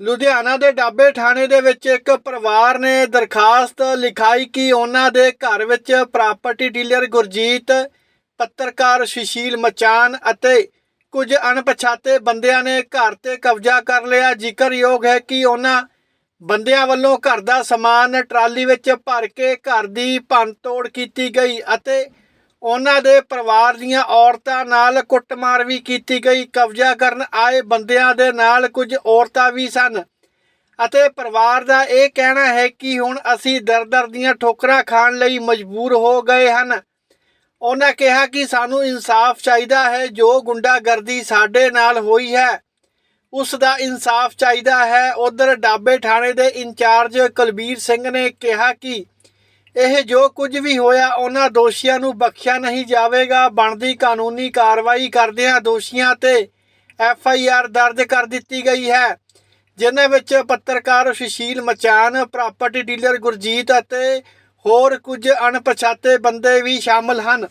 ਲੁਧਿਆਣਾ ਦੇ ਡਾਬੇ ਥਾਣੇ ਦੇ ਵਿੱਚ ਇੱਕ ਪਰਿਵਾਰ ਨੇ ਦਰਖਾਸਤ ਲਿਖਾਈ ਕਿ ਉਹਨਾਂ ਦੇ ਘਰ ਵਿੱਚ ਪ੍ਰਾਪਰਟੀ ਡੀਲਰ ਗੁਰਜੀਤ, ਪੱਤਰਕਾਰ ਸੁਸ਼ੀਲ ਮਚਾਨ ਅਤੇ ਕੁਝ ਅਣਪਛਾਤੇ ਬੰਦਿਆਂ ਨੇ ਘਰ ਤੇ ਕਬਜ਼ਾ ਕਰ ਲਿਆ। ਜ਼ਿਕਰਯੋਗ ਹੈ ਕਿ ਉਹਨਾਂ ਬੰਦਿਆਂ ਵੱਲੋਂ ਘਰ ਦਾ ਸਮਾਨ ਟਰਾਲੀ ਵਿੱਚ ਭਰ ਕੇ ਘਰ ਦੀ ਭੰਨਤੋੜ ਕੀਤੀ ਗਈ ਅਤੇ ਉਹਨਾਂ ਦੇ ਪਰਿਵਾਰ ਦੀਆਂ ਔਰਤਾਂ ਨਾਲ ਕੁੱਟਮਾਰ ਵੀ ਕੀਤੀ ਗਈ। ਕਬਜ਼ਾ ਕਰਨ ਆਏ ਬੰਦਿਆਂ ਦੇ ਨਾਲ ਕੁਝ ਔਰਤਾਂ ਵੀ ਸਨ। ਅਤੇ ਪਰਿਵਾਰ ਦਾ ਇਹ ਕਹਿਣਾ ਹੈ ਕਿ ਹੁਣ ਅਸੀਂ ਦਰ-ਦਰ ਦੀਆਂ ਠੋਕਰਾਂ ਖਾਣ ਲਈ ਮਜਬੂਰ ਹੋ ਗਏ ਹਨ। ਉਹਨਾਂ ਕਿਹਾ ਕਿ ਸਾਨੂੰ ਇਨਸਾਫ ਚਾਹੀਦਾ ਹੈ, ਜੋ ਗੁੰਡਾਗਰਦੀ ਸਾਡੇ ਨਾਲ ਹੋਈ ਹੈ, ਉਸ ਦਾ ਇਨਸਾਫ ਚਾਹੀਦਾ ਹੈ। ਉਧਰ ਡਾਬੇ ਥਾਣੇ ਦੇ ਇੰਚਾਰਜ ਕੁਲਬੀਰ ਸਿੰਘ ਨੇ ਕਿਹਾ ਕਿ ਇਹ ਜੋ ਕੁਝ ਵੀ ਹੋਇਆ ਉਹਨਾਂ ਦੋਸ਼ੀਆਂ ਨੂੰ ਬਖਸ਼ਿਆ ਨਹੀਂ ਜਾਵੇਗਾ। ਬਣਦੀ ਕਾਨੂੰਨੀ ਕਾਰਵਾਈ ਕਰਦਿਆਂ ਦੋਸ਼ੀਆਂ ਤੇ ਐਫ ਆਈ ਆਰ ਦਰਜ ਕਰ ਦਿੱਤੀ ਗਈ ਹੈ ਜਿਨ੍ਹਾਂ ਵਿੱਚ ਪੱਤਰਕਾਰ ਸੁਸ਼ੀਲ ਮਚਾਨ ਪ੍ਰਾਪਰਟੀ ਡੀਲਰ ਗੁਰਜੀਤ ਅਤੇ ਹੋਰ ਕੁਝ ਅਣਪਛਾਤੇ ਬੰਦੇ ਵੀ ਸ਼ਾਮਲ ਹਨ।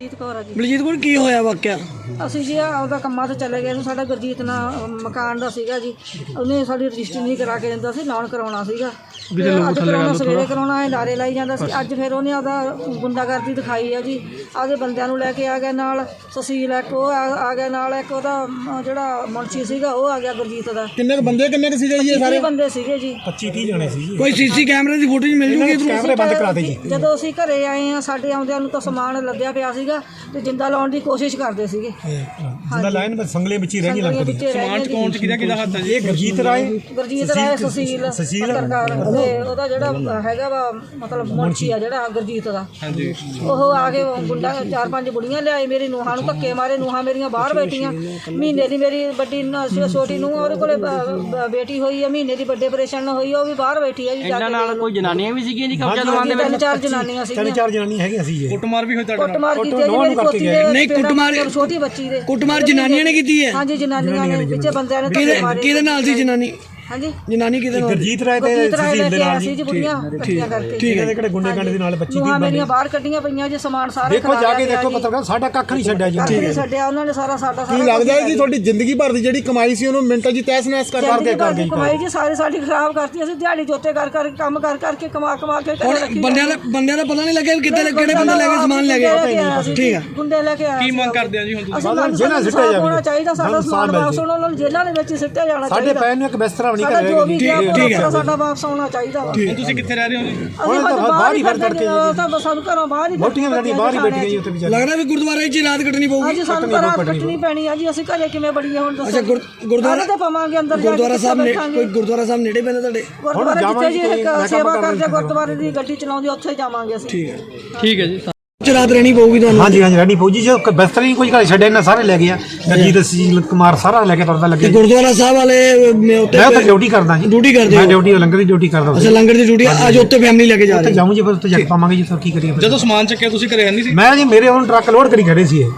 ਜੀਤ ਕੌਰ ਆ ਜੀ। ਬਲਜੀਤ ਕੋਲ ਕੀ ਹੋਇਆ ਵਾਕਿਆ? ਅਸੀਂ ਜੀ ਆਪਦਾ ਕੰਮਾਂ ਤੇ ਚਲੇ ਗਏ ਸੀ। ਸਾਡਾ ਗੁਰਜੀਤ ਨਾਲ ਮਕਾਨ ਦਾ ਸੀਗਾ ਜੀ। ਉਹਨੇ ਸਾਡੀ ਰਜਿਸਟਰੀ ਨਹੀਂ ਕਰਾ ਕੇ ਦਿੰਦਾ ਸੀ ਲੋਨ ਕਰਾਉਣਾ ਸੀਗਾ। ਤੇ ਅੱਜ ਕਰਾਉਣਾ ਸਵੇਰੇ ਕਰਾਉਣਾ ਇਹ ਲਾਰੇ ਲਾਈ ਜਾਂਦਾ ਸੀ। ਅੱਜ ਫਿਰ ਉਹਨੇ ਆਪਦਾ ਗੁੰਡਾਗਰਦੀ ਦਿਖਾਈ ਆ ਜੀ। ਆਪਦੇ ਬੰਦਿਆਂ ਨੂੰ ਲੈ ਕੇ ਆ ਗਿਆ ਨਾਲ ਸੁਸ਼ੀਲ ਇੱਕ ਉਹ ਆ ਆ ਗਿਆ ਨਾਲ ਇੱਕ ਉਹਦਾ ਅਮ, ਜਿਹੜਾ ਮੁਨਸ਼ੀ ਸੀਗਾ ਉਹ ਆ ਗਿਆ ਗੁਰਜੀਤ ਦਾ। ਕਿੰਨੇ ਕੁ ਬੰਦੇ ਕਿੰਨੇ ਕੁ ਸੀਗੇ ਜੀ ਇਹ ਸਾਰੇ? ਬੰਦੇ ਸੀਗੇ ਜੀ। 25 30 ਜਣੇ ਸੀ ਜੀ। ਕੋਈ ਸੀਸੀ ਕੈਮਰੇ ਦੀ ਫੁਟੇਜ ਮਿਲ ਜੂਗੀ ਇੱਧਰੋਂ? ਕੈਮਰੇ ਬੰਦ ਕਰਾ ਦੇ ਜੀ। ਜਦੋਂ ਅਸੀਂ ਘਰੇ ਆਏ ਆ ਸਾਡੇ ਆਉਂਦਿਆਂ ਨੂੰ ਤਾਂ ਸਮਾਨ ਲੱਦਿਆ ਪਿਆ ਸੀਗਾ ਤੇ ਜਿੰਦਾ ਲਾਉਣ ਦੀ ਕੋਸ਼ਿਸ਼ ਕਰਦੇ ਸੀਗੇ। ਜਿੰਦਾ ਲਾਈਨ ਵਿੱਚ ਸੰਗਲੇ ਵਿੱਚ ਹੀ ਰਹਿ ਗਈ ਸੰਗਲੀਆਂ ਲੱਗਦੀ ਵਿੱਚੇ ਰਹਿ ਗਈਆਂ ਜੀ। ਕਿਹਦਾ ਕਿਹਦਾ ਹੱਥ ਹੈ ਇਹ ਗੁਰਜੀਤ ਰਾਏ ਗੁਰਜੀਤ ਰਾਏ ਸੁਸ਼ੀਲ ਸੁਸ਼ੀਲ। ਪੱਤਰਕਾਰ। ਤੇ ਉਹਦਾ ਜਿਹੜਾ ਹੈਗਾ ਵਾ ਮਤਲਬ ਮੁਨਸ਼ੀ ਆ ਜਿਹੜਾ ਗੁਰਜੀਤ ਦਾ। ਹਾਂਜੀ। ਉਹ ਆ ਕੇ ਗੁੰਡਾ ਚਾਰ ਪੰਜ ਬੁੜੀਆਂ ਲਿਆਏ ਮੇਰੀ ਨੂੰਹਾਂ ਨੂੰ ਧੱਕੇ ਮਾਰੇ ਨੂੰਹਾਂ ਮੇਰੀਆਂ ਬਾਹਰ ਬੈਠੀਆਂ। ਮਹੀਨੇ ਦੀ ਮੇਰੀ ਵੱਡੀ ਨ- ਛੋ- ਛੋਟੀ ਨੂੰ ਉਹਦੇ ਕੋਲੇ ਬ- ਬ- ਬੇਟੀ ਹੋਈ ਆ ਮਹੀਨੇ ਦੀ ਵੱਡੇ ਆਪਰੇਸ਼ਨ ਹੋਈ ਆ, ਉਹ ਵੀ ਬਾਹਰ ਬੈਠੀ ਆ ਜੀ ਜਾ ਕੇ ਨਾਲ ਕੋਈ ਜਨਾਨੀਆਂ ਵੀ ਸੀਗੀਆਂ ਜੀ ਕਬਜ਼ਾ ਦਵਾਉਣ ਦੇ ਤਿੰਨ ਚਾਰ ਜਨਾਨੀਆਂ ਤਿੰਨ ਸੀਗੀਆਂ। ਚਾਰ ਜਨਾਨੀ ਹੈਗੀਆਂ ਸੀ ਇਹ। ਕੁੱਟਮਾਰ ਵੀ ਹੋਈ ਤੁਹਾਡੇ ਕੁੱਟਮਾਰ ਕੀਤੀ ਆ ਜੀ ਨੌਂ ਮੇਰੀ ਨੂੰ ਕਰਕੇ ਪੋਤੀ ਗਏ। ਦੇ ਨਹੀਂ, ਪੇੜਾਂ ਕੁੱਟਮਾਰ- ਮਤਲਬ ਛੋਟੀ ਬੱਚੀ ਦੇ। ਕੁੱਟਮਾਰ ਜਨਾਨੀਆਂ ਨੇ ਕੀਤੀ ਹੈ? ਹਾਂਜੀ ਜਨਾਨੀਆਂ ਨੇ ਵਿੱਚੇ ਬੰਦਿਆਂ ਨੇ ਧੱਕੇ ਕਿਹਦੇ ਮਾਰੇ। ਕਿਹਦੇ ਨਾਲ ਸੀ ਜਨਾਨੀ? ਹਾਂਜੀ। ਜਨਾਨੀ ਕਿਹਦੇ ਨਾਲ ਗੁਰਜੀਤ ਰਾਏ ਤੇ ਗੁਰਜੀਤ ਰਾਏ ਲੈ ਸੁਸ਼ੀਲ ਕੇ ਦੇ ਆਇਆ ਨਾਲ ਸੀ ਜੀ ਜੀ ਬੁੜੀਆਂ ਇਕੱਠੀਆਂ ਕਰਕੇ ਠੀਕ ਹੈ। ਕਿਹੜੇ ਗੁੰਡੇ ਗੰਡੇ ਦੇ ਨਾਲ 25 ਨੂੰਹਾਂ 30 ਮੇਰੀਆਂ ਬਾਹਰ ਕੱਢੀਆਂ ਪਈਆਂ ਜੀ ਸਮਾਨ ਸਾਰਾ ਦੇਖੋ ਜਾ ਕੇ ਦੇਖੋ ਪੱਤਰਕਾਰ ਸਾਡਾ ਕੱਖ ਨਹੀਂ ਛੱਡਿਆ ਜੀ। ਠੀਕ ਹੈ ਛੱਡਿਆ ਉਹਨਾਂ ਨੇ ਸਾਰਾ ਸਾਡਾ ਸਾਰਾ ਕੀ ਲੱਗਦਾ ਹੈ ਕਿ ਤੁਹਾਡੀ ਜ਼ਿੰਦਗੀ ਭਰ ਦੀ ਜਿਹੜੀ ਕਮਾਈ ਸੀ ਉਹਨੂੰ ਮਿੰਟਾਂ 'ਚ ਤਹਿਸ ਨਹਿਸ ਕਰ ਕਰਦੇ ਕਰਕੇ ਕਮਾਈ ਜੀ। ਸਾਰੇ ਸਾਡੀ ਖਰਾਬ ਕਰਤੀ ਅਸੀਂ ਦਿਹਾੜੀ ਜੋਤੇ ਕਰ ਕਰ ਕੰਮ ਕਰ ਕਰਕੇ ਕਮਾ ਕਮਾ ਕੇ ਘਰੇ ਰੱਖੀ ਬੰਦਿਆਂ ਦਾ ਬੰਦਿਆਂ ਦਾ ਪਤਾ ਨਹੀਂ ਲੱਗਿਆ ਵੀ ਕਿੱਥੇ ਕਿਹੜੇ ਬੰਦੇ ਲੈ ਕੇ ਸਮਾਨ ਲੈ ਗਏ ਠੀਕ ਹੈ। ਗੁੰਡੇ ਲੈ ਕੇ ਆਏ ਕੀ ਮੰਗ ਕਰਦੇ ਆ ਜੀ ਹੁਣ ਮੰਗ ਜੇਲ੍ਹਾਂ ਸਿੱਟਿਆ ਜਾਵੇ। ਚਾਹੀਦਾ ਸਾਡਾ ਸਮਾਨ ਵਾਪਸ ਉਹਨਾਂ ਨੂੰ ਜੇਲ੍ਹਾਂ ਦੇ ਵਿੱਚ ਹੀ ਸਿੱਟਿਆ ਜਾਣਾ ਸਾਡੇ ਪੈਨ ਨੂੰ ਇੱਕ ਬਿਸਤਰਾ ਨਹੀਂ ਸਾਡਾ ਜੋ ਵੀ ਕਰਿਆ ਗਿਆ ਪੂਰਾ ਸਾਡਾ ਵਾਪਸ ਆਉਣਾ ਚਾਹੀਦਾ ਵਾ। ਤੁਸੀਂ ਕਿੱਥੇ ਰਹਿ ਰਹੇ ਹੋ ਜੀ? ਅਸੀਂ ਤਾਂ ਬਾਹਰ ਹੀ ਫਿਰ ਫਿਰਦੇ ਤੜਕੇ ਜੀ, ਤਾਂ ਸਾਨੂੰ ਘਰੋਂ ਬਾਹਰ ਹੀ ਮੋਟੀਆਂ ਸਾਡੀਆਂ ਬਾਹਰ ਹੀ ਬੈਠੀਆਂ ਜੀ ਉੱਥੇ ਵਿਚਾਰੇ ਲੱਗਦਾ ਵੀ ਗੁਰਦੁਆਰੇ 'ਚ ਰਾਤ ਕੱਟਣੀ ਪਊਗੀ? ਅੱਜ ਸਾਨੂੰ ਤਾਂ ਰਾਤ ਕੱਟਣੀ ਪੈਣੀ ਆ ਜੀ ਅਸੀਂ ਘਰੇ ਕਿਵੇਂ ਬੜੀਏ ਹੁਣ ਦੱਸੋ ਅੱਛਾ ਗੁਰ- ਗੁਰਦੁਆਰਾ ਤੇ ਪਾਵਾਂਗੇ ਅੰਦਰ ਜਾ ਕੇ ਗੁਰਦੁਆਰਾ ਸਾਹਿਬ ਨੇ ਬੈਠਾਂਗੇ? ਕੋਈ ਗੁਰਦੁਆਰਾ ਸਾਹਿਬ ਨੇੜੇ ਪੈਂਦਾ ਤੁਹਾਡੇ? ਗੁਰਦੁਆਰੇ ਜਿੱਥੇ ਜੀ ਇੱਕ ਸੇਵਾ ਕਰਦੇ। ਗੁਰਦੁਆਰੇ ਦੀ ਗੱਡੀ ਚਲਾਉਂਦੇ ਉੱਥੇ ਜਾਵਾਂਗੇ ਅਸੀਂ। ਠੀਕ ਹੈ। ਠੀਕ ਹੈ ਜੀ ਰਾਤ ਰਹਿਣੀ ਪਊਗੀ ਤੁਹਾਨੂੰ? ਹਾਂਜੀ ਹਾਂਜੀ ਰੈਡੀ ਫੌਜੀ ਜੋ। ਬਿਸਤਰਾ ਹੀ ਕੋਈ ਘਰੇ ਛੱਡਿਆ ਇਹਨਾਂ ਸਾਰੇ ਲੈ ਗਿਆ ਗੁਰਜੀਤ ਸੁਸ਼ੀਲ ਕੁਮਾਰ ਸਾਰਾ ਲੈ ਕੇ ਤੁਰਦਾ ਤੇ ਲੱਗਿਆ ਗੁਰਦੁਆਰਾ ਸਾਹਿਬ ਵਾਲੇ ਮੈਂ ਉੱਤੇ ਮੈਂ ਉੱਥੇ ਡਿਊਟੀ ਕਰਦਾ ਜੀ। ਡਿਊਟੀ ਕਰਦੇ ਮੈਂ ਡਿਊਟੀ ਲੰਗਰ ਦੀ ਡਿਊਟੀ ਕਰਦਾ ਅੱਛਾ ਲੰਗਰ ਦੀ ਡਿਊਟੀ ਅੱਜ ਉੱਤੇ ਫੈਮਿਲੀ ਲੈ ਕੇ ਜਾ ਰਹੇ ਹੋ। ਜਾਊਂ ਜੀ ਫਿਰ ਉੱਥੇ ਜਾ ਕੇ ਪਾਵਾਂਗੇ ਜੀ ਫਿਰ ਕੀ ਕਰੀਏ। ਜਦੋਂ ਸਮਾਨ ਚੱਕਿਆ ਤੁਸੀਂ ਘਰੇ ਨਹੀਂ ਸੀ? ਮੈਂ ਜੀ ਮੇਰੇ ਹੁਣ ਟਰੱਕ ਲੋਡ ਕਰੀ ਖੜੇ ਸੀ ਇਹ।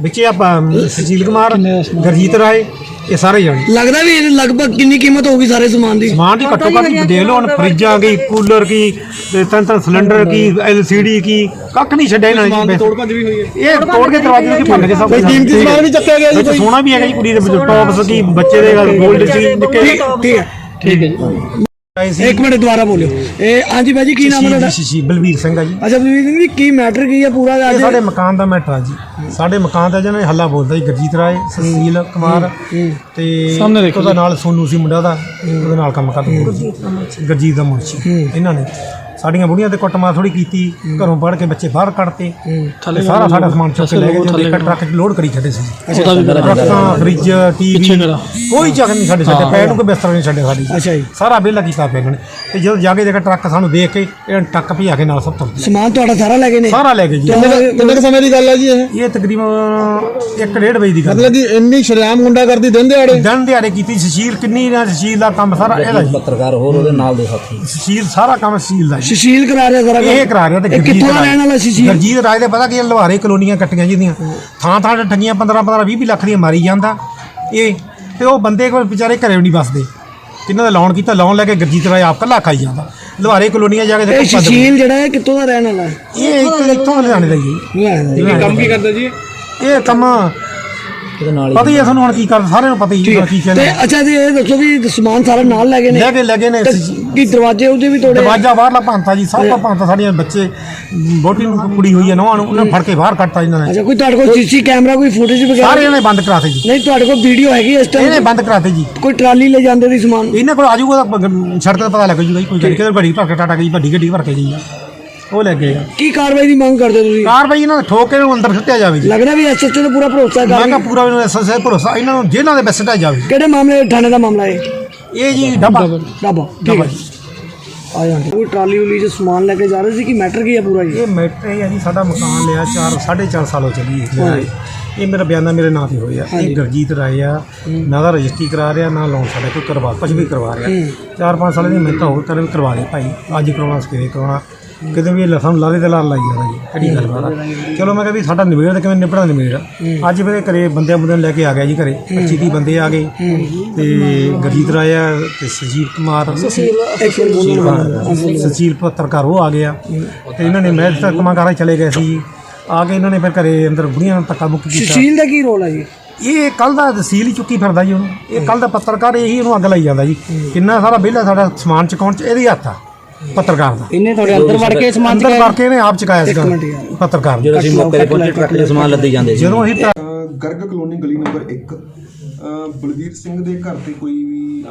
ਵਿੱਚੇ ਆਪਾਂ ਸੁਸ਼ੀਲ ਕੁਮਾਰ ਗੁਰਜੀਤ ਰਾਏ ਇਹ ਸਾਰੇ ਜਾਣੇ ਲੱਗਦਾ ਵੀ ਇਹ ਲਗਭਗ ਕਿੰਨੀ ਕੀਮਤ ਹੋਊਗੀ ਸਾਰੇ ਸਮਾਨ ਦੀ? ਸਮਾਨ ਦੀ ਘੱਟੋ ਘੱਟ ਦੇਖ ਲਓ ਹੁਣ ਫਰਿੱਜਾਂ ਕੀ ਕੂਲਰ ਕੀ ਤੇ ਤਿੰਨ ਤਿੰਨ ਸਿਲੰਡਰ ਕੀ ਐਲਸੀਡੀ ਕੀ ਕੱਖ ਨਹੀਂ ਛੱਡਿਆ ਇਹਨਾਂ ਨੇ ਤੋੜ ਭੱਜ ਵੀ ਹੋਈ ਹੈ। ਇਹ ਤੋੜ ਕੇ ਦਰਵਾਜ਼ੇ ਦੀ ਭੰਨ ਕੇ ਸਭ ਕੁਝ ਕੀਮਤੀ ਸਮਾਨ ਵੀ ਚੱਕਿਆ ਗਿਆ ਜੀ ਵਿੱਚ ਸੋਨਾ ਵੀ ਹੈਗਾ ਜੀ ਕੁੜੀ ਦੇ ਵਿੱਚ ਟੌਪਸ ਕੀ ਬੱਚੇ ਦੇ ਗੋਲਡ ਸੀ ਨਿੱਕੇ ਠੀਕ ਠੀਕ ਹੈ ਠੀਕ ਹੈ ਜੀ। ਇੱਕ ਮਿੰਟ ਦੁਬਾਰਾ ਬੋਲਿਓ। ਇਹ ਹਾਂਜੀ ਭਾਜੀ ਕੀ ਨਾਮ ਹੈ ਤੁਹਾਡਾ? ਸ਼ੀਸ਼ੀ ਬਲਵੀਰ ਸਿੰਘ ਆ ਜੀ। ਅੱਛਾ ਬਲਵੀਰ ਸਿੰਘ ਜੀ ਕੀ ਮੈਟਰ ਕੀ ਹੈ ਪੂਰਾ ਇਹ ਅੱਜ? ਸਾਡੇ ਮਕਾਨ ਦਾ ਮੈਟਰ ਆ ਜੀ। ਸਾਡੇ ਮਕਾਨ ਦਾ ਜਿਹਨਾਂ ਨੇ ਹੱਲਾ ਬੋਲਦਾ ਜੀ ਗੁਰਜੀਤ ਰਾਏ ਸੁਸ਼ੀਲ ਕੁਮਾਰ ਤੇ ਉਹਦਾ ਨਾਲ ਸੋਨੂ ਸੀ ਮੁੰਡਾ ਦਾ ਉਹਦੇ ਨਾਲ ਕੰਮ ਕਰਦਾ। ਗੁਰਜੀਤ ਦਾ ਮੁੰਸ਼ੀ ਇਹਨਾਂ ਨੇ। ਸਾਡੀਆਂ ਬੁੜੀਆਂ ਤੇ ਕੁੱਟਮਾਰ ਥੋੜੀ ਕੀਤੀ ਘਰੋਂ ਪੜ ਕੇ ਬੱਚੇ ਬਾਹਰ ਕੱਢਤੇ। ਤੇ ਸਾਰਾ ਸਾਡਾ ਸਮਾਨ ਚੁੱਕ ਕੇ ਲੈ ਗਏ ਜਿਹੜੇ ਟਰੱਕ 'ਚ ਲੋਡ ਕਰੀ ਛੱਡੇ ਸੀ। ਟਰੱਕਾਂ ਫ੍ਰਿਜ ਟੀਵੀ ਕੋਈ ਚੱਕ ਨਹੀਂ ਸਾਡੇ ਛੱਡੇ ਪੈਰ ਨੂੰ ਕੋਈ ਬਿਸਤਰਾ ਨਹੀਂ ਛੱਡੇ ਸਾਡੀ। ਅੱਛਾ ਜੀ। ਸਾਰਾ ਬਿੱਲ ਕੀਤਾ ਪਿਆ ਇਹਨਾਂ ਨੇ। ਤੇ ਜਦੋਂ ਜਾ ਕੇ ਦੇਖਿਆ ਟਰੱਕ ਸਾਨੂੰ ਦੇਖ ਕੇ ਇਹਨਾਂ ਨੇ ਟਰੱਕ ਭਜਾ ਕੇ ਨਾਲ ਸਭ ਤੋਂ ਸਮਾਨ ਤੁਹਾਡਾ ਸਾਰਾ ਲੈ ਗਏ ਨੇ? ਸਾਰਾ ਲੈ ਗਏ ਜੀ। ਕਿੰਨੇ ਕੁ ਸਮੇਂ ਦੀ ਗੱਲ ਹੈ ਜੀ ਇਹ? ਇਹ ਤਕਰੀਬਨ 1.5 ਵਜੇ ਦੀ ਗੱਲ ਮਤਲਬ ਕਿ ਇੰਨੀ ਸ਼ਰੇਆਮ ਗੁੰਡਾ ਕਰਦੀ ਦਿਨ ਦਿਹਾੜੇ? ਦਿਨ ਦਿਹਾੜੇ ਕੀਤੀ। ਸੁਸ਼ੀਲ ਕਿੰਨੀ ਨਾ ਸੁਸ਼ੀਲ ਦਾ ਕੰਮ ਸਾਰਾ ਇਹਦਾ ਜੀ। ਪੱਤਰਕਾਰ ਹੋਰ ਉਹਦੇ ਨਾਲ ਦੇ ਸਾਥੀ। ਸੁਸ਼ੀਲ ਸਾਰਾ ਕੰਮ ਸੁਸ਼ੀਲ ਦਾ ਸੁਸ਼ੀਲ ਕਰਾ ਰਿਹਾ ਸਾਰਾ ਕੰਮ ਇਹ ਕਰਾ ਰਿਹਾ ਤੇ ਇਹ ਕਿੱਥੋਂ ਦਾ ਰਹਿਣ ਵਾਲਾ ਸੁਸ਼ੀਲ? ਗੁਰਜੀਤ ਰਾਜ ਦੇ ਪਤਾ ਕਿ ਲਵਾਰੇ ਕਲੋਨੀਆਂ ਕੱਟੀਆਂ ਜਿਹਦੀਆਂ। ਥਾਂ ਥਾਂ ਤੇ ਠੱਗੀਆਂ 15 15 20 ਲੱਖ ਦੀਆਂ ਮਾਰੀ ਜਾਂਦਾ। ਇਹ ਤੇ ਉਹ ਬੰਦੇ ਕੋਲ ਵਿਚਾਰੇ ਘਰੇ ਵੀ ਨਹੀਂ ਬਸਦੇ ਕਿੰਨਾਂ ਦਾ ਲੋਨ ਕੀਤਾ ਲੋਨ ਲੈ ਕੇ ਗੁਰਜੀਤ ਰਾਜ ਆਪ ਕੱਲਾ ਖਾਈ ਜਾਂਦਾ। ਲਵਾਰੇ ਕਲੋਨੀਆਂ ਜਾ ਕੇ ਇਹ ਦੇਖੋ ਪਦ- ਸੁਸ਼ੀਲ ਜਿਹੜਾ ਹੈ ਕਿੱਥੋਂ ਦਾ ਰਹਿਣ ਵਾਲਾ ਹੈ? ਇਹ ਇੱਕ ਇੱਥੋਂ ਲਿਆਣੇ ਦਾ ਦਾ। ਕੰਮ ਕੀ ਕਰਦਾ ਜੀ? ਇਹ ਕੰਮ ਨਾਲ ਪਤਾ ਹੀ ਹੈ ਤੁਹਾਨੂੰ ਹੁਣ ਕੀ ਕਰ ਸਾਰਿਆਂ ਨੂੰ ਪਤਾ ਹੀ ਹੈ ਕੀ ਕਹਿੰਦੇ ਤੇ ਅੱਛਾ ਜੀ ਇਹ ਦੱਸੋ ਵੀ ਸਮਾਨ ਸਾਰਾ ਨਾਲ ਲੈ ਗਏ ਨੇ? ਲੈ ਕੇ ਲੱਗੇ ਨੇ ਕੀ ਦਰਵਾਜ਼ੇ ਉਹਦੇ ਵੀ ਤੋੜੇ ਦਰਵਾਜ਼ਾ ਬਾਹਰਲਾ ਭਾਂਤਾ ਜੀ ਸਭ ਤੋਂ ਭਾਂਤਾ ਸਾਡੀਆਂ ਬੱਚੇ ਬੋਟੀ ਨੂੰ ਕੁੜੀ ਹੋਈ ਹੈ ਨੌਂ ਨੂੰ ਉਹਨਾਂ ਨੂੰ ਫੜ ਕੇ ਬਾਹਰ ਕੱਢਤਾ ਇਹਨਾਂ ਨੇ। ਅੱਛਾ ਕੋਈ ਤੁਹਾਡੇ ਕੋਲ ਸੀਸੀ ਕੈਮਰਾ ਕੋਈ ਫੁਟੇਜ ਵਗੈਰਾ? ਸਾਰੇ ਇਹਨੇ ਬੰਦ ਕਰਾਤੇ ਜੀ। ਨਹੀਂ ਤੁਹਾਡੇ ਕੋਲ ਵੀਡੀਓ ਹੈਗੀ ਇਸ ਇਹਨੇ ਟਾਈਮ ਬੰਦ ਕਰਾਤੇ ਜੀ। ਕੋਈ ਟਰਾਲੀ ਲੈ ਜਾਂਦੇ ਦੀ ਸਮਾਨ? ਇਹਨਾਂ ਕੋਲ ਆਜੂਗਾ ਤਾਂ ਸੜਕ ਤੇ ਪਤਾ ਲੱਗ ਜੂਗਾ ਜੀ ਕੋਈ ਗੱਡੀ ਕਿਧਰ ਵੱਡੀ ਭਰ ਕੇ ਟਾਟਾ ਗਈ ਵੱਡੀ ਗੱਡੀ ਭਰ ਕੇ ਗਈ ਆ। ਉਹ ਲੈ ਗਏ ਆ ਕੀ ਕਾਰਵਾਈ ਦੀ ਮੰਗ ਕਰਦੇ ਤੁਸੀਂ? ਕਾਰਵਾਈ ਇਹਨਾਂ ਨੂੰ ਠੋਕ ਕੇ ਇਹਨੂੰ ਅੰਦਰ ਸੁੱਟਿਆ ਜਾਵੇ ਜੀ। ਲੱਗਦਾ ਵੀ ਐਸਐਚਓ ਤੇ ਪੂਰਾ ਭਰੋਸਾ ਮੈਂ ਕਰ ਕਿਹਾ ਪੂਰਾ ਇਹਨਾਂ ਐਸਐਸਏ ਭਰੋਸਾ ਇਹਨਾਂ ਨੂੰ ਜੇਲ੍ਹਾਂ ਦੇ ਵਿੱਚ ਸੁੱਟਿਆ ਜਾਵੇ। ਕਿਹੜੇ ਮਾਮਲੇ ਥਾਣੇ ਦਾ ਮਾਮਲਾ ਹੈ? ਇਹ ਜੀ ਡੱਬਾ। ਡਾਬਾ। ਠੀਕ ਹੈ। ਆ ਜਾਂਦੇ ਕੋਈ ਟਰਾਲੀ ਉਲੀ ਚ ਸਮਾਨ ਲੈ ਕੇ ਜਾ ਰਹੇ ਸੀ ਕਿ ਮੈਟਰ ਕੀ ਹੈ ਪੂਰਾ ਜੀ ਇਹ ਮੈਟਰ ਹੈ ਜੀ ਸਾਡਾ ਮਕਾਨ ਲਿਆ 4 4.5 ਸਾਲ ਹੋ ਚੱਲੀ ਹੈ। ਇਹ ਮੇਰਾ ਬਿਆਨਾ ਮੇਰੇ ਨਾਂ ਤੇ ਹੋਇਆ। ਇਹ ਗਰਜੀਤ ਰਾਏ ਆ। ਨਾ ਦਾ ਰਜਿਸਟਰੀ ਕਰਾ ਰਿਹਾ ਨਾ ਲੋਨ ਸਾਡਾ ਕੋਈ ਕਰਵਾ ਕੁਝ ਵੀ ਕਰਵਾ ਰਿਹਾ। 4-5 ਸਾਲ ਦੀ ਮਿਹਨਤ ਹੋ ਗਈ ਕਰ ਕਰਵਾ ਲਈ ਭਾਈ। ਅੱਜ ਕਰਾਉਣਾ ਸਵੇਰੇ ਕਰਾਉਣਾ। ਕਿਤੇ ਵੀ ਲਸਣ ਲਾਰੇ ਤੇ ਲਾਲ ਲਾਈ ਜਾਂਦਾ ਜੀ ਕਿਹੜੀ ਗੱਲ ਬਾਤ ਆ? ਚਲੋ ਮੈਂ ਕਿਹਾ ਵੀ ਸਾਡਾ ਨਿਬੇੜ ਤੇ ਕਿਵੇਂ ਨਿਬੜਦਾ ਨਿਬੇੜ? ਅੱਜ ਫਿਰ ਘਰੇ ਬੰਦਿਆਂ ਬੰਦਿਆਂ ਨੂੰ ਲੈ ਕੇ ਆ ਗਿਆ ਜੀ ਘਰੇ। 25 ਤੀਹ ਬੰਦੇ ਆ ਗਏ। ਤੇ ਗਰਜੀਤ ਰਾਏ ਆ ਤੇ ਸੁਜੀਤ ਕੁਮਾਰ ਸੁਸ਼ੀਲ ਪੱਤਰਕਾਰ ਉਹ ਆ ਗਿਆ। ਤੇ ਇਹਨਾਂ ਨੇ ਮਹਿਲ ਤੱਕ ਕਮਾਕਾਰਾ ਚਲੇ ਗਏ ਸੀ ਜੀ। ਆ ਕੇ ਇਹਨਾਂ ਨੇ ਫਿਰ ਘਰੇ ਅੰਦਰ ਬੁੜੀਆਂ ਨਾਲ ਧੱਕਾ ਮੁੱਕੀ ਕੀਤਾ। ਸੁਸ਼ੀਲ ਦਾ ਕੀ ਰੋਲ ਹੈ ਜੀ? ਇਹ ਕੱਲ ਦਾ ਤਹਿਸੀਲ ਹੀ ਚੁੱਕੀ ਫਿਰਦਾ ਜੀ ਉਹਨੂੰ। ਇਹ ਕੱਲ ਦਾ ਪੱਤਰਕਾਰ ਇਹੀ ਇਹਨੂੰ ਅੱਗ ਲਾਈ ਜਾਂਦਾ ਜੀ। ਕਿੰਨਾ ਸਾਰਾ ਵਿਹਲਾ ਸਾਡਾ ਸਮਾਨ ਚੁਕਾਉਣ ਚ ਇਹਦੇ ਹੱਥ ਆ। ਪੱਤਰਕਾਰ ਦਾ। ਇਹਨੇ ਤੁਹਾਡੇ ਅੰਦਰ ਵੜ ਕੇ ਸਮਾਨ ਅੰਦਰ ਵੜ ਕੇ ਇਹਨੇ ਆਪ ਚੁਕਾਇਆ ਸੀਗਾ ਪੱਤਰਕਾਰ। ਜਦੋਂ ਅਸੀਂ ਮੌਕੇ ਤੇ ਪਹੁੰਚੇ ਟਰੱਕ ਦੇ ਸਮਾਨ ਲੱਦੀ ਜਾਂਦੇ ਸੀ। ਜਦੋਂ ਅਸੀਂ ਟਰੱਕ ਗਰਗ ਕਲੋਨੀ ਗਲੀ ਨੰਬਰ 1 ਬਲਵੀਰ ਸਿੰਘ ਦੇ ਘਰ ਤੇ ਕੋਈ ਵੀ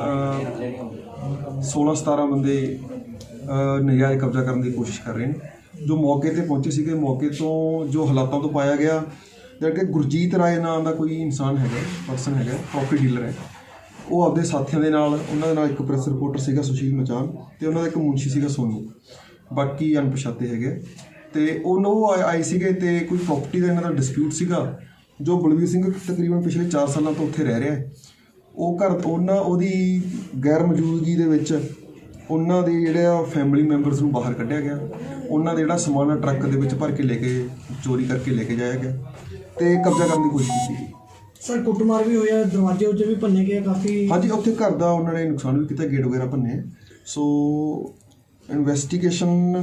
16 17 ਬੰਦੇ ਅ, ਨਜਾਇਜ਼ ਕਬਜ਼ਾ ਕਰਨ ਦੀ ਕੋਸ਼ਿਸ਼ ਕਰ ਰਹੇ ਨੇ। ਜੋ ਮੌਕੇ ਤੇ ਪਹੁੰਚੇ ਸੀਗੇ ਮੌਕੇ ਤੋਂ ਜੋ ਹਾਲਾਤਾਂ ਤੋਂ ਪਾਇਆ ਗਿਆ ਜਿਹੜਾ ਕਿ ਗੁਰਜੀਤ ਰਾਏ ਨਾਮ ਦਾ ਕੋਈ ਇਨਸਾਨ ਹੈਗਾ ਪਰਸਨ ਹੈਗਾ ਪ੍ਰੋਪਰਟੀ ਡੀਲਰ ਹੈ ਉਹ ਆਪਦੇ ਸਾਥੀਆਂ ਦੇ ਨਾਲ, ਉਹਨਾਂ ਦੇ ਨਾਲ ਇੱਕ ਪ੍ਰੈਸ ਰਿਪੋਰਟਰ ਸੀਗਾ ਸੁਸ਼ੀਲ ਮਚਾਨ ਤੇ ਉਹਨਾਂ ਦਾ ਇੱਕ ਮੁਨਸ਼ੀ ਸੀਗਾ ਸੋਨੂ। ਬਾਕੀ ਅਣਪਛਾਤੇ ਹੈਗੇ। ਤੇ ਉਹਨੂੰ ਉਹ ਆਏ- ਆਏ ਸੀਗੇ ਤੇ ਕੋਈ ਪ੍ਰਾਪਰਟੀ ਦਾ ਇਹਨਾਂ ਦਾ ਡਿਸਪਿਊਟ ਸੀਗਾ, ਜੋ ਬਲਵੀਰ ਸਿੰਘ ਤਕਰੀਬਨ ਪਿਛਲੇ 4 ਸਾਲਾਂ ਤੋਂ ਉੱਥੇ ਰਹਿ ਰਿਹਾ ਹੈ। ਉਹ ਘਰ ਉਹਨਾਂ ਉਹਦੀ ਗੈਰ ਮੌਜੂਦਗੀ ਦੇ ਵਿੱਚ ਉਹਨਾਂ ਦੇ ਜਿਹੜੇ ਆ ਫੈਮਿਲੀ ਮੈਂਬਰਸ ਨੂੰ ਬਾਹਰ ਕੱਢਿਆ ਗਿਆ। ਉਹਨਾਂ ਦਾ ਜਿਹੜਾ ਸਮਾਨ ਆ ਟਰੱਕ ਦੇ ਵਿੱਚ ਭਰ ਕੇ ਲੈ ਕੇ, ਚੋਰੀ ਕਰਕੇ ਲੈ ਕੇ ਜਾਇਆ ਗਿਆ। ਤੇ ਕਬਜ਼ਾ ਕਰਨ ਦੀ ਕੋਸ਼ਿਸ਼ ਕੀਤੀ ਗਈ। ਸਰ ਕੁੱਟਮਾਰ ਵੀ ਹੋਇਆ ਦਰਵਾਜ਼ੇ ਉੱਤੇ ਵੀ ਭੰਨੇ ਗਏ ਕਾਫੀ। ਹਾਂਜੀ ਉੱਥੇ ਘਰ ਦਾ ਉਹਨਾਂ ਨੇ ਨੁਕਸਾਨ ਵੀ ਕੀਤਾ ਗੇਟ ਵਗੈਰਾ ਭੰਨੇ। ਸੋ ਇਨਵੈਸਟੀਗੇਸ਼ਨ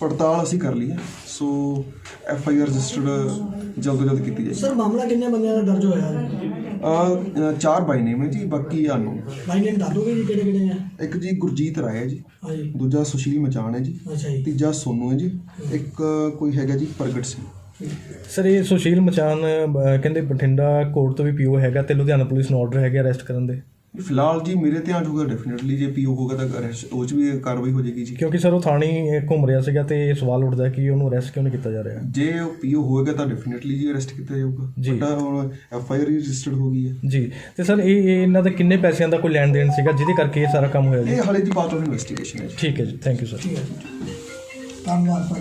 ਪੜਤਾਲ ਅਸੀਂ ਕਰ ਲਈ ਹੈ so F I R registered ਜਲਦ ਤੋਂ ਜਲਦ ਕੀਤੀ ਜਾਏਗੀ। ਸਰ ਮਾਮਲਾ ਕਿੰਨੇ ਬੰਦਿਆਂ ਦਾ ਦਰਜ ਹੋਇਆ ਹੈ? ਆ ਚਾਰ ਬਾਈ ਨੇਮ ਹੈ ਜੀ ਬਾਕੀ ਆਨੂੰ ਬਾਈ ਨੇ ਦੱਸ ਦੋਗੇ ਜੀ ਕਿਹੜੇ ਕਿਹੜੇ ਆ? ਇੱਕ ਜੀ ਗੁਰਜੀਤ ਰਾਏ ਹੈ ਜੀ। ਹਾਂਜੀ। ਦੂਜਾ ਸੁਸ਼ੀਲ ਮਚਾਨ ਹੈ ਜੀ। ਅੱਛਾ ਜੀ। ਤੀਜਾ ਸੋਨੂ ਹੈ ਜੀ। ਇੱਕ ਕੋਈ ਹੈਗਾ ਜੀ ਪ੍ਰਗਟ ਸਿੰਘ। ਸਰ ਇਹ ਸੁਸ਼ੀਲ ਮਚਾਨ ਅਹ, ਕਹਿੰਦੇ ਬਠਿੰਡਾ ਕੋਰਟ ਤੋਂ ਵੀ ਪੀਓ ਹੈਗਾ ਤੇ ਲੁਧਿਆਣਾ ਪੁਲਿਸ ਨੂੰ ਆਰਡਰ ਹੈਗਾ ਅਰੈਸਟ ਕਰਨ ਦੇ। ਫਿਲਹਾਲ ਜੀ ਮੇਰੇ ਧਿਆਨ 'ਚ ਹੋਊਗਾ ਡੈਫੀਨਿਟਲੀ ਜੇ ਪੀਓ ਹੋਗਾ ਤਾਂ arrest- ਉਹ 'ਚ ਵੀ ਕਾਰਵਾਈ ਹੋ ਜਾਏਗੀ ਜੀ। ਕਿਉਂਕਿ ਸਰ ਉਹ ਥਾਣੀ ਘੁੰਮ ਰਿਹਾ ਸੀਗਾ ਤੇ ਇਹ ਸਵਾਲ ਉੱਠਦਾ ਕਿ ਉਹਨੂੰ ਅਰੈਸਟ ਕਿਉਂ ਨਹੀਂ ਕੀਤਾ ਜਾ ਰਿਹਾ। ਜੇ ਉਹ ਪੀਓ ਹੋਏਗਾ ਤਾਂ ਡੈਫੀਨਿਟਲੀ ਜੀ ਅਰੈਸਟ ਕੀਤਾ ਜਾਊਗਾ। ਜੀ। ਬਟ ਹੁਣ ਐਫ ਆਈ ਆਰ ਰਜਿਸਟਰਡ ਹੋ ਗਈ ਹੈ। ਜੀ। ਤੇ ਸਰ ਇਹ ਇਹ ਇਹਨਾਂ ਦਾ ਕਿੰਨੇ ਪੈਸਿਆਂ ਦਾ ਕੋਈ ਲੈਣ ਦੇਣ ਸੀਗਾ ਜਿਹਦੇ ਕਰਕੇ ਇਹ ਸਾਰਾ ਕੰਮ ਹੋਇਆ ਜੀ? ਇਹ ਹਾਲੇ ਦੀ ਪਾਰਟ ਆਫ ਇਨਵੈਸਟੀਗੇਸ਼ਨ ਹੈ ਜੀ। ਠੀਕ ਹੈ ਜੀ ਥੈਂਕ ਯੂ ਸਰ ਧੰਨਵਾਦ ਸਰ